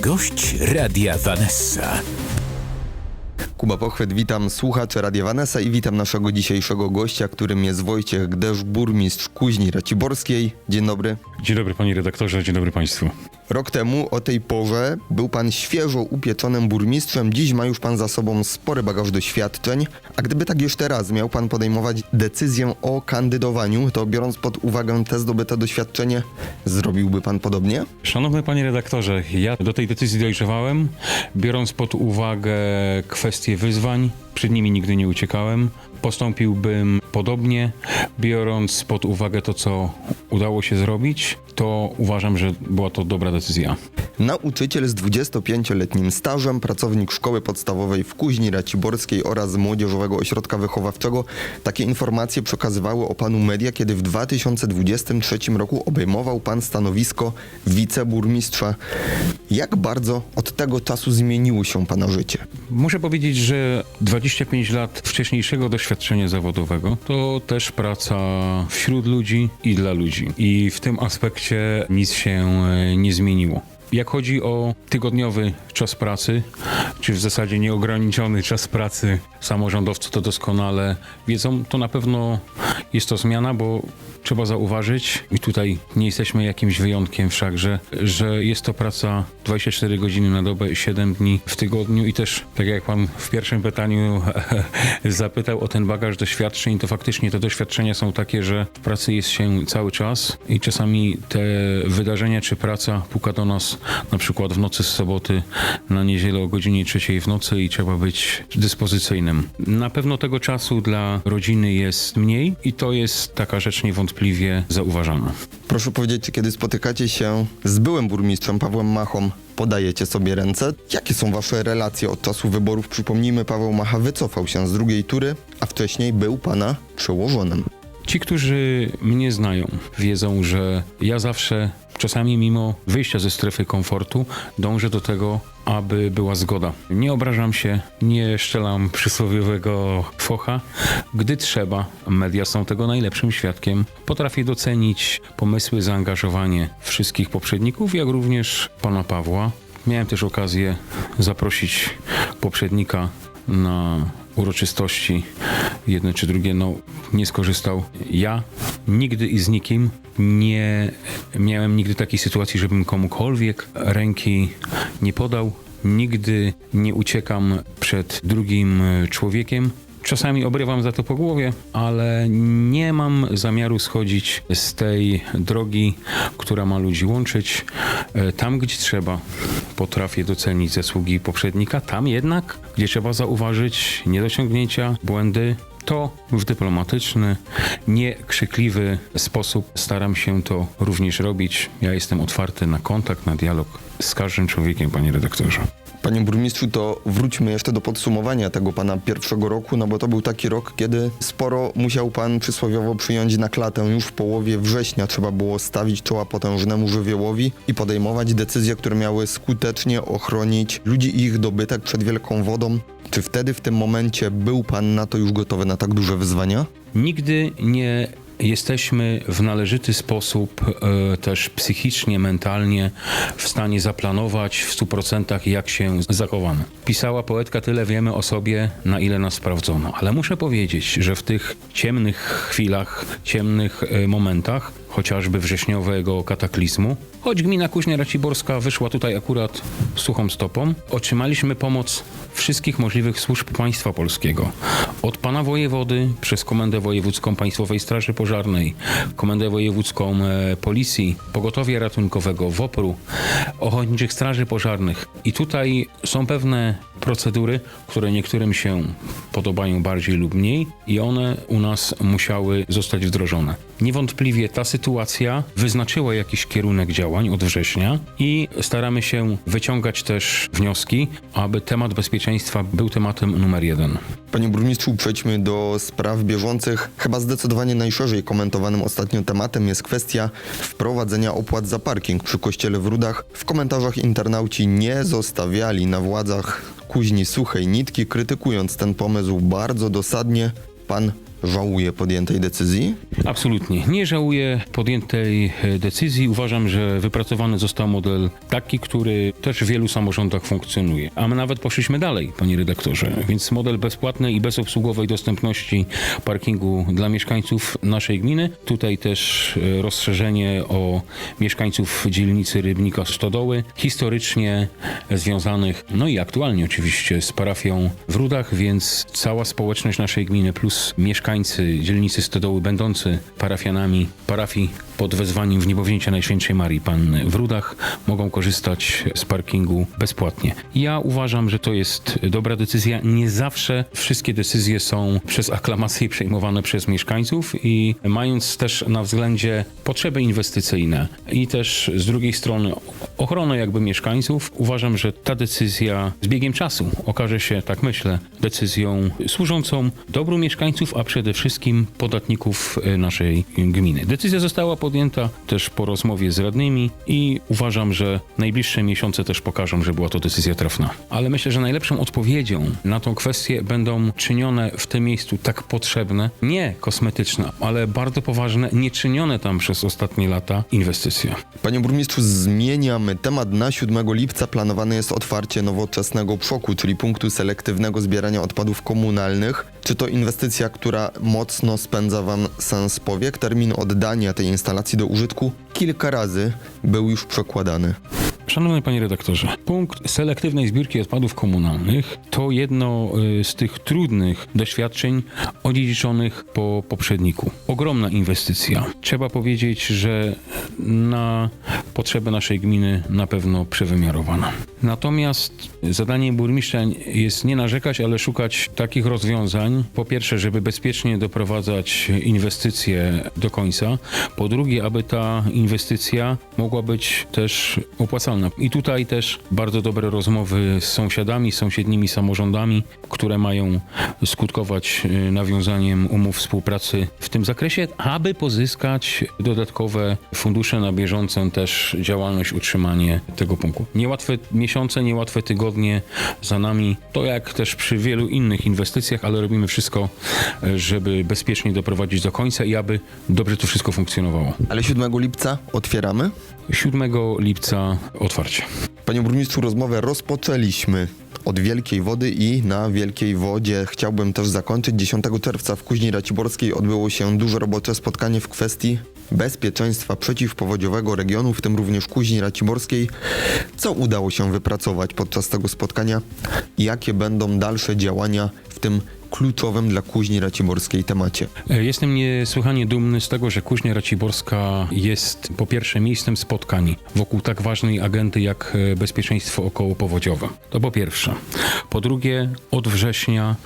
Gość Radia Vanessa. Kuba Pochwyt, witam słuchacze Radia Vanessa i witam naszego dzisiejszego gościa, którym jest Wojciech Gdesz, burmistrz Kuźni Raciborskiej. Dzień dobry. Dzień dobry panie redaktorze, dzień dobry państwu. Rok temu o tej porze był pan świeżo upieczonym burmistrzem, dziś ma już pan za sobą spory bagaż doświadczeń, a gdyby tak jeszcze raz miał pan podejmować decyzję o kandydowaniu, to biorąc pod uwagę te zdobyte doświadczenie, zrobiłby pan podobnie? Szanowny panie redaktorze, ja do tej decyzji dojrzewałem, biorąc pod uwagę kwestie wyzwań, przed nimi nigdy nie uciekałem. Postąpiłbym podobnie, biorąc pod uwagę to, co udało się zrobić, to uważam, że była to dobra decyzja. Nauczyciel z 25-letnim stażem, pracownik szkoły podstawowej w Kuźni Raciborskiej oraz Młodzieżowego Ośrodka Wychowawczego. Takie informacje przekazywały o panu media, kiedy w 2023 roku obejmował pan stanowisko wiceburmistrza. Jak bardzo od tego czasu zmieniło się pana życie? Muszę powiedzieć, że 25 lat wcześniejszego doświadczenia zawodowego to też praca wśród ludzi i dla ludzi. I w tym aspekcie nic się e, nie zmieniło. Jak chodzi o tygodniowy czas pracy, czy w zasadzie nieograniczony czas pracy, samorządowcy to doskonale wiedzą, to na pewno jest to zmiana, bo trzeba zauważyć, i tutaj nie jesteśmy jakimś wyjątkiem wszakże, że jest to praca 24 godziny na dobę, 7 dni w tygodniu i też, tak jak pan w pierwszym pytaniu zapytał o ten bagaż doświadczeń, to faktycznie te doświadczenia są takie, że w pracy jest się cały czas i czasami te wydarzenia czy praca puka do nas na przykład w nocy z soboty na niedzielę o godzinie trzeciej w nocy i trzeba być dyspozycyjnym. Na pewno tego czasu dla rodziny jest mniej i to jest taka rzecz niewątpliwie zauważana. Proszę powiedzieć, kiedy spotykacie się z byłym burmistrzem Pawłem Machą, podajecie sobie ręce? Jakie są wasze relacje od czasu wyborów? Przypomnijmy, Paweł Macha wycofał się z drugiej tury, a wcześniej był pana przełożonym. Ci, którzy mnie znają, wiedzą, że ja zawsze, czasami mimo wyjścia ze strefy komfortu, dążę do tego, aby była zgoda. Nie obrażam się, nie szczelam przysłowiowego focha. Gdy trzeba, media są tego najlepszym świadkiem. Potrafię docenić pomysły, zaangażowanie wszystkich poprzedników, jak również pana Pawła. Miałem też okazję zaprosić poprzednika na uroczystości, jedne czy drugie, no nie skorzystał. Ja nigdy i z nikim nie miałem nigdy takiej sytuacji, żebym komukolwiek ręki nie podał. Nigdy nie uciekam przed drugim człowiekiem. Czasami obrywam za to po głowie, ale nie mam zamiaru schodzić z tej drogi, która ma ludzi łączyć. E, Tam, gdzie trzeba, potrafię docenić zasługi poprzednika. Tam jednak, gdzie trzeba zauważyć niedociągnięcia, błędy, to w dyplomatyczny, niekrzykliwy sposób staram się to również robić. Ja jestem otwarty na kontakt, na dialog z każdym człowiekiem, panie redaktorze. Panie burmistrzu, to wróćmy jeszcze do podsumowania tego pana pierwszego roku, no bo to był taki rok, kiedy sporo musiał pan przysłowiowo przyjąć na klatę. Już w połowie września trzeba było stawić czoła potężnemu żywiołowi i podejmować decyzje, które miały skutecznie ochronić ludzi i ich dobytek przed wielką wodą. Czy wtedy, w tym momencie był pan na to już gotowy, na tak duże wyzwania? Nigdy nie jesteśmy w należyty sposób e, też psychicznie, mentalnie w stanie zaplanować w 100% jak się zachowamy. Pisała poetka, tyle wiemy o sobie, na ile nas sprawdzono. Ale muszę powiedzieć, że w tych ciemnych chwilach, ciemnych e, momentach, chociażby wrześniowego kataklizmu, choć gmina Kuźnia Raciborska wyszła tutaj akurat suchą stopą, otrzymaliśmy pomoc wszystkich możliwych służb państwa polskiego. Od pana wojewody, przez Komendę Wojewódzką Państwowej Straży Pożarnej, Komendę Wojewódzką e, Policji, Pogotowia Ratunkowego, WOPR-u, Ochotniczych Straży Pożarnych. I tutaj są pewne procedury, które niektórym się podobają bardziej lub mniej i one u nas musiały zostać wdrożone. Niewątpliwie ta sytuacja wyznaczyła jakiś kierunek działań od września i staramy się wyciągać też wnioski, aby temat bezpieczeństwa był tematem numer jeden. Panie burmistrzu, przejdźmy do spraw bieżących. Chyba zdecydowanie najszerzej komentowanym ostatnio tematem jest kwestia wprowadzenia opłat za parking przy kościele w Rudach. W komentarzach internauci nie zostawiali na władzach kuźni suchej nitki, krytykując ten pomysł bardzo dosadnie. Pan żałuje podjętej decyzji? Absolutnie. Nie żałuję podjętej e, decyzji. Uważam, że wypracowany został model taki, który też w wielu samorządach funkcjonuje. A my nawet poszliśmy dalej, panie redaktorze. Więc model bezpłatnej i bezobsługowej dostępności parkingu dla mieszkańców naszej gminy. Tutaj też e, rozszerzenie o mieszkańców dzielnicy Rybnika Stodoły, historycznie związanych, no i aktualnie oczywiście z parafią w Rudach, więc cała społeczność naszej gminy plus mieszkańcy dzielnicy Stodoły będący parafianami parafii pod wezwaniem w niebowzięcia Najświętszej Marii Panny w Rudach mogą korzystać z parkingu bezpłatnie. Ja uważam, że to jest dobra decyzja. Nie zawsze wszystkie decyzje są przez aklamację przejmowane przez mieszkańców i mając też na względzie potrzeby inwestycyjne i też z drugiej strony ochronę jakby mieszkańców, uważam, że ta decyzja z biegiem czasu okaże się, tak myślę, decyzją służącą dobru mieszkańców, a przede wszystkim podatników e, naszej gminy. Decyzja została podjęta też po rozmowie z radnymi i uważam, że najbliższe miesiące też pokażą, że była to decyzja trafna. Ale myślę, że najlepszą odpowiedzią na tą kwestię będą czynione w tym miejscu tak potrzebne, nie kosmetyczne, ale bardzo poważne, nie czynione tam przez ostatnie lata inwestycje. Panie burmistrzu, zmieniamy temat. Na 7 lipca planowane jest otwarcie nowoczesnego przoku, czyli punktu selektywnego zbierania odpadów komunalnych. Czy to inwestycja, która mocno spędza Wam sens powiek? Termin oddania tej instalacji do użytku kilka razy był już przekładany. Szanowny panie redaktorze, punkt selektywnej zbiórki odpadów komunalnych to jedno y, z tych trudnych doświadczeń odziedziczonych po poprzedniku. Ogromna inwestycja. Trzeba powiedzieć, że na potrzeby naszej gminy na pewno przewymiarowana. Natomiast zadaniem burmistrza jest nie narzekać, ale szukać takich rozwiązań. Po pierwsze, żeby bezpiecznie doprowadzać inwestycje do końca. Po drugie, aby ta inwestycja mogła być też opłacalna. I tutaj też bardzo dobre rozmowy z sąsiadami, z sąsiednimi samorządami, które mają skutkować y, nawiązaniem umów współpracy w tym zakresie, aby pozyskać dodatkowe fundusze na bieżącą też działalność, utrzymanie tego punktu. Niełatwe miesiące, niełatwe tygodnie za nami. To jak też przy wielu innych inwestycjach, ale robimy wszystko, żeby bezpiecznie doprowadzić do końca i aby dobrze to wszystko funkcjonowało. Ale 7 lipca otwieramy. 7 lipca otwarcie. Panie burmistrzu, rozmowę rozpoczęliśmy od Wielkiej Wody i na Wielkiej Wodzie chciałbym też zakończyć. 10 czerwca w Kuźni Raciborskiej odbyło się duże robocze spotkanie w kwestii bezpieczeństwa przeciwpowodziowego regionu, w tym również Kuźni Raciborskiej. Co udało się wypracować podczas tego spotkania? Jakie będą dalsze działania w tym kluczowym dla Kuźni Raciborskiej temacie? E, Jestem niesłychanie dumny z tego, że Kuźnia Raciborska jest po pierwsze miejscem spotkań wokół tak ważnej agendy jak e, bezpieczeństwo okołopowodziowe. To po pierwsze. Po drugie, od września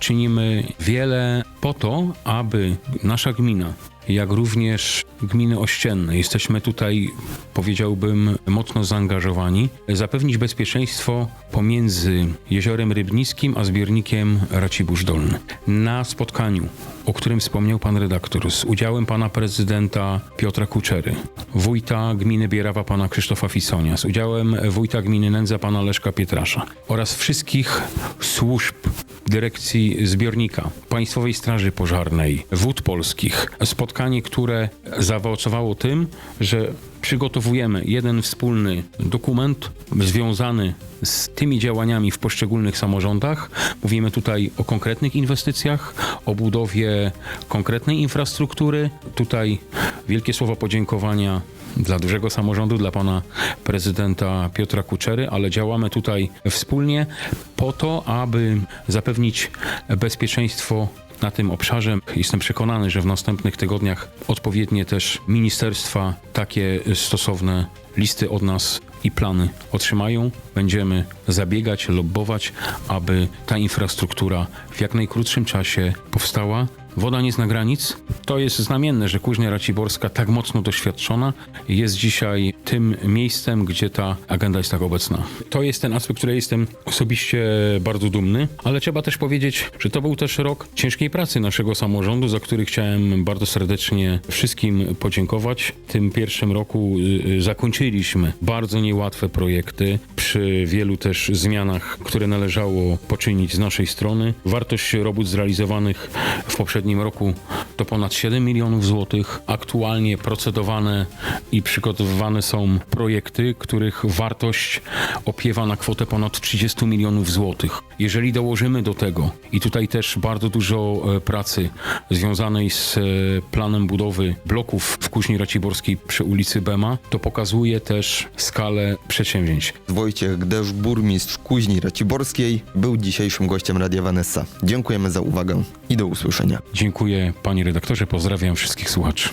czynimy wiele po to, aby nasza gmina jak również gminy ościenne. Jesteśmy tutaj, powiedziałbym, mocno zaangażowani. Zapewnić bezpieczeństwo pomiędzy Jeziorem Rybnickim a zbiornikiem Racibórz Dolny. Na spotkaniu, o którym wspomniał pan redaktor, z udziałem pana prezydenta Piotra Kuczery, wójta gminy Bierawa pana Krzysztofa Fisonia, z udziałem wójta gminy Nędza pana Leszka Pietrasza oraz wszystkich służb dyrekcji zbiornika, Państwowej Straży Pożarnej, Wód Polskich. Spotkanie, które zaowocowało tym, że przygotowujemy jeden wspólny dokument związany z tymi działaniami w poszczególnych samorządach. Mówimy tutaj o konkretnych inwestycjach, o budowie konkretnej infrastruktury. Tutaj wielkie słowa podziękowania dla dużego samorządu, dla pana prezydenta Piotra Kuczery, ale działamy tutaj wspólnie po to, aby zapewnić bezpieczeństwo na tym obszarze. Jestem przekonany, że w następnych tygodniach odpowiednie też ministerstwa takie stosowne listy od nas i plany otrzymają. Będziemy zabiegać, lobbować, aby ta infrastruktura w jak najkrótszym czasie powstała. Woda nie zna granic. To jest znamienne, że Kuźnia Raciborska, tak mocno doświadczona, jest dzisiaj tym miejscem, gdzie ta agenda jest tak obecna. To jest ten aspekt, który jestem osobiście bardzo dumny, ale trzeba też powiedzieć, że to był też rok ciężkiej pracy naszego samorządu, za który chciałem bardzo serdecznie wszystkim podziękować. W tym pierwszym roku y, y, zakończyliśmy bardzo niełatwe projekty przy wielu też zmianach, które należało poczynić z naszej strony. Wartość robót zrealizowanych w poprzednim poprzednim roku to ponad 7 milionów złotych. Aktualnie procedowane i przygotowywane są projekty, których wartość opiewa na kwotę ponad 30 milionów złotych. Jeżeli dołożymy do tego, i tutaj też bardzo dużo e, pracy związanej z e, planem budowy bloków w Kuźni Raciborskiej przy ulicy Bema, to pokazuje też skalę przedsięwzięć. Wojciech Gderz, burmistrz Kuźni Raciborskiej, był dzisiejszym gościem Radia Vanessa. Dziękujemy za uwagę i do usłyszenia. Dziękuję panie redaktorze, pozdrawiam wszystkich słuchaczy.